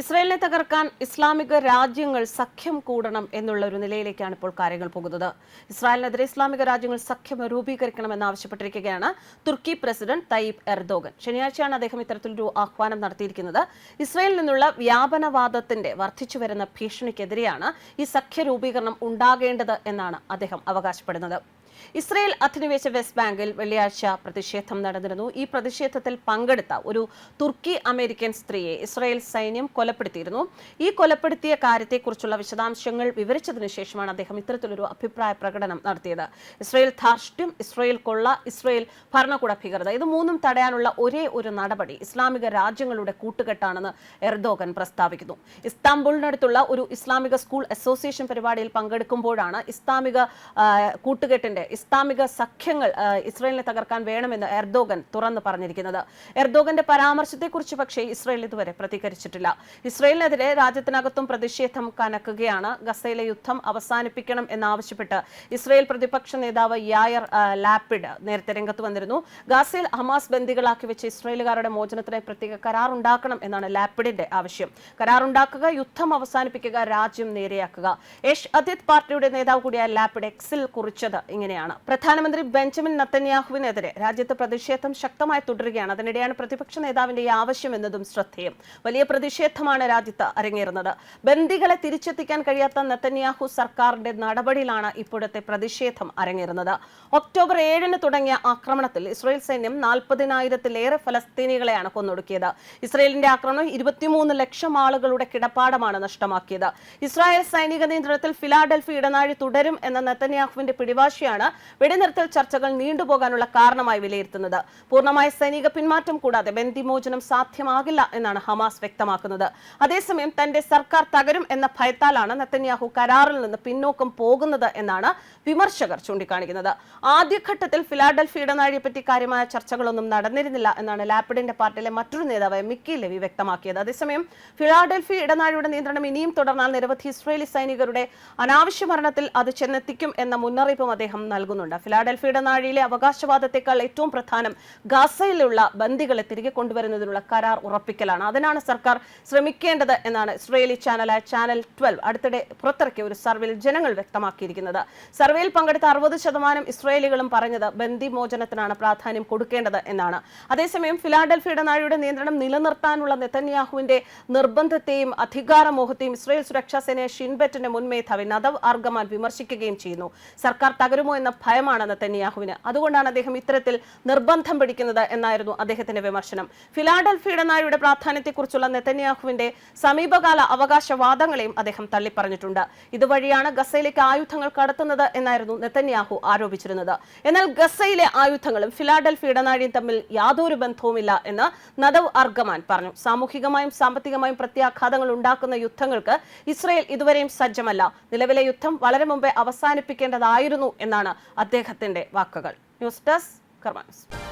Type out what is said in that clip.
ഇസ്രായേലിനെ തകർക്കാൻ ഇസ്ലാമിക രാജ്യങ്ങൾ സഖ്യം കൂടണം എന്നുള്ള ഒരു നിലയിലേക്കാണ് ഇപ്പോൾ കാര്യങ്ങൾ പോകുന്നത്. ഇസ്രായേലിനെതിരെ ഇസ്ലാമിക രാജ്യങ്ങൾ സഖ്യം രൂപീകരിക്കണമെന്ന് ആവശ്യപ്പെട്ടിരിക്കുകയാണ് തുർക്കി പ്രസിഡന്റ് തയ്യിബ് എർദോഗൻ. ശനിയാഴ്ചയാണ് അദ്ദേഹം ഇത്തരത്തിലൊരു ആഹ്വാനം നടത്തിയിരിക്കുന്നത്. ഇസ്രായേലിൽ നിന്നുള്ള വ്യാപനവാദത്തിന്റെ വർദ്ധിച്ചുവരുന്ന ഭീഷണിക്കെതിരെയാണ് ഈ സഖ്യ രൂപീകരണം ഉണ്ടാകേണ്ടത് എന്നാണ് അദ്ദേഹം അവകാശപ്പെടുന്നത്. ഇസ്രയേൽ അധിനിവേശ വെസ്റ്റ് ബാങ്കിൽ വെള്ളിയാഴ്ച പ്രതിഷേധം നടന്നിരുന്നു. ഈ പ്രതിഷേധത്തിൽ പങ്കെടുത്ത ഒരു തുർക്കി അമേരിക്കൻ സ്ത്രീയെ ഇസ്രയേൽ സൈന്യം കൊലപ്പെടുത്തിയിരുന്നു. ഈ കൊലപ്പെടുത്തിയ കാര്യത്തെക്കുറിച്ചുള്ള വിശദാംശങ്ങൾ വിവരിച്ചതിനു ശേഷമാണ് അദ്ദേഹം ഇത്തരത്തിലൊരു അഭിപ്രായ പ്രകടനം നടത്തിയത്. ഇസ്രയേൽ ധാർഷ്ട്യം ഇസ്രയേൽ കൊള്ള ഇസ്രയേൽ ഭരണകൂട ഭീകരത ഇത് മൂന്നും തടയാനുള്ള ഒരേ ഒരു നടപടി ഇസ്ലാമിക രാജ്യങ്ങളുടെ കൂട്ടുകെട്ടാണെന്ന് എർദോഗൻ പ്രസ്താവിക്കുന്നു. ഇസ്താംബുളിനടുത്തുള്ള ഒരു ഇസ്ലാമിക സ്കൂൾ അസോസിയേഷൻ പരിപാടിയിൽ പങ്കെടുക്കുമ്പോഴാണ് ഇസ്ലാമിക കൂട്ടുകെട്ടിന്റെ ഇസ്ലാമിക സഖ്യങ്ങൾ ഇസ്രയേലിനെ തകർക്കാൻ വേണമെന്ന് എർദോഗൻ തുറന്നു പറഞ്ഞിരിക്കുന്നത്. എർദോഗന്റെ പരാമർശത്തെക്കുറിച്ച് പക്ഷേ ഇസ്രയേൽ ഇതുവരെ പ്രതികരിച്ചിട്ടില്ല. ഇസ്രയേലിനെതിരെ രാജ്യത്തിനകത്തും പ്രതിഷേധം കനക്കുകയാണ്. ഗസയിലെ യുദ്ധം അവസാനിപ്പിക്കണം എന്നാവശ്യപ്പെട്ട് ഇസ്രയേൽ പ്രതിപക്ഷ നേതാവ് യായർ ലാപ്പിഡ് നേരത്തെ രംഗത്ത് വന്നിരുന്നു. ഗസയിൽ ഹമാസ് ബന്ദികളാക്കി വെച്ച് ഇസ്രയേലുകാരുടെ മോചനത്തിനായി പ്രത്യേക കരാർ ഉണ്ടാക്കണം എന്നാണ് ലാപ്പിഡിന്റെ ആവശ്യം. കരാർ ഉണ്ടാക്കുക യുദ്ധം അവസാനിപ്പിക്കുക രാജ്യം നേരെയാക്കുക. യഷ് അദിത് പാർട്ടിയുടെ നേതാവ് കൂടിയായ ലാപ്പിഡ് എക്സിൽ കുറിച്ചത് ഇങ്ങനെയാണ് പ്രധാനമന്ത്രി ബെഞ്ചമിൻ നത്തന്യാഹുവിനെതിരെ രാജ്യത്ത് പ്രതിഷേധം ശക്തമായി തുടരുകയാണ്. അതിനിടെയാണ് പ്രതിപക്ഷ നേതാവിന്റെ ഈ ആവശ്യം എന്നതും ശ്രദ്ധേയം. വലിയ പ്രതിഷേധമാണ് രാജ്യത്ത് അരങ്ങേറുന്നത്. ബന്ദികളെ തിരിച്ചെത്തിക്കാൻ കഴിയാത്ത നത്തന്യാഹു സർക്കാരിന്റെ നടപടിയിലാണ് ഇപ്പോഴത്തെ പ്രതിഷേധം അരങ്ങേറുന്നത്. ഒക്ടോബർ ഏഴിന് തുടങ്ങിയ ആക്രമണത്തിൽ ഇസ്രായേൽ സൈന്യം നാൽപ്പതിനായിരത്തിലേറെ ഫലസ്തീനികളെയാണ് കൊന്നൊടുക്കിയത്. ഇസ്രായേലിന്റെ ആക്രമണം ഇരുപത്തിമൂന്ന് ലക്ഷം ആളുകളുടെ കിടപ്പാടമാണ് നഷ്ടമാക്കിയത്. ഇസ്രായേൽ സൈനിക നിയന്ത്രണത്തിൽ ഫിലാഡൽഫി ഇടനാഴി തുടരും എന്ന നെത്തന്യാഹുവിന്റെ പിടിവാശിയാണ് വെടിനിർത്തൽ ചർച്ചകൾ നീണ്ടുപോകാനുള്ള കാരണമായി വിലയിരുത്തുന്നത്. പൂർണമായ സൈനിക പിന്മാറ്റം കൂടാതെ ബന്ദിമോചനം സാധ്യമാകില്ല എന്നാണ് ഹമാസ് വ്യക്തമാക്കുന്നത്. അതേസമയം തന്റെ സർക്കാർ തകരും എന്ന ഭയത്താലാണ് നെത്തന്യാഹു കരാറിൽ നിന്ന് പിന്നോക്കം പോകുന്നത് എന്നാണ് വിമർശകർ ചൂണ്ടിക്കാണിക്കുന്നത്. ആദ്യഘട്ടത്തിൽ ഫിലാഡൽഫി ഇടനാഴിയെപ്പറ്റി കാര്യമായ ചർച്ചകളൊന്നും നടന്നിരുന്നില്ല എന്നാണ് ലാപ്പിഡിന്റെ പാർട്ടിയിലെ മറ്റൊരു നേതാവായ മിക്കി ലെവി വ്യക്തമാക്കിയത്. അതേസമയം ഫിലാഡൽഫി ഇടനാഴിയുടെ നിയന്ത്രണം ഇനിയും തുടർന്നാൽ നിരവധി ഇസ്രയേലി സൈനികരുടെ അനാവശ്യ മരണത്തിൽ അത് ചെന്നെത്തിക്കും എന്ന മുന്നറിയിപ്പും അദ്ദേഹം നൽകുന്നുണ്ട്. ഫിലാഡൽഫിയുടെ നാഴിയിലെ അവകാശവാദത്തെക്കാൾ ഏറ്റവും പ്രധാനം ഗാസയിലുള്ള ബന്ദികളെ തിരികെ കൊണ്ടുവരുന്നതിനുള്ള കരാർ ഉറപ്പിക്കലാണ്. അതിനാണ് സർക്കാർ ശ്രമിക്കേണ്ടത് എന്നാണ് ഇസ്രയേലി ചാനലായ ചാനൽ ട്വൽവ് അടുത്തിടെ പുറത്തിറക്കിയ ഒരു സർവേയിൽ ജനങ്ങൾ വ്യക്തമാക്കിയിരിക്കുന്നത്. സർവേയിൽ പങ്കെടുത്ത അറുപത് ശതമാനം ഇസ്രയേലികളും പറഞ്ഞത് ബന്ദിമോചനത്തിനാണ് പ്രാധാന്യം കൊടുക്കേണ്ടത് എന്നാണ്. അതേസമയം ഫിലാഡൽഫിയുടെ നാഴിയുടെ നിയന്ത്രണം നിലനിർത്താനുള്ള നെതന്യാഹുവിന്റെ നിർബന്ധത്തെയും അധികാരമോഹത്തെയും ഇസ്രയേൽ സുരക്ഷാ സേനയെ ഷിൻബെറ്റിന്റെ മുൻ മേധാവി നദവ് ആർഗമാൻ വിമർശിക്കുകയും ചെയ്യുന്നു. സർക്കാർ തകരുമോ എന്ന ഭയമാണ് നെത്തന്യാഹുവിന് അതുകൊണ്ടാണ് അദ്ദേഹം ഇത്തരത്തിൽ നിർബന്ധം പിടിക്കുന്നത് എന്നായിരുന്നു അദ്ദേഹത്തിന്റെ വിമർശനം. ഫിലാഡൽഫിയുടെ നായുടെ പ്രാധാന്യത്തെക്കുറിച്ചുള്ള നെത്തന്യാഹുവിന്റെ സമീപകാല അവകാശവാദങ്ങളെയും അദ്ദേഹം തള്ളിപ്പറഞ്ഞിട്ടുണ്ട്. ഇതുവഴിയാണ് ഗസയിലേക്ക് ആയുധങ്ങൾ കടത്തുന്നത് എന്നായിരുന്നു നെത്തന്യാഹു ആരോപിച്ചിരുന്നത്. എന്നാൽ ഗസയിലെ ആയുധങ്ങളും ഫിലാഡൽഫി ഇടനാഴിയും തമ്മിൽ യാതൊരു ബന്ധവുമില്ല എന്ന് നദവ് അർഗമാൻ പറഞ്ഞു. സാമൂഹികമായും സാമ്പത്തികമായും പ്രത്യാഘാതങ്ങൾ ഉണ്ടാക്കുന്ന യുദ്ധങ്ങൾക്ക് ഇസ്രയേൽ ഇതുവരെയും സജ്ജമല്ല. നിലവിലെ യുദ്ധം വളരെ മുമ്പേ അവസാനിപ്പിക്കേണ്ടതായിരുന്നു അദ്ദേഹത്തിന്റെ വാക്കുകൾ. News desk കർമാൻസ്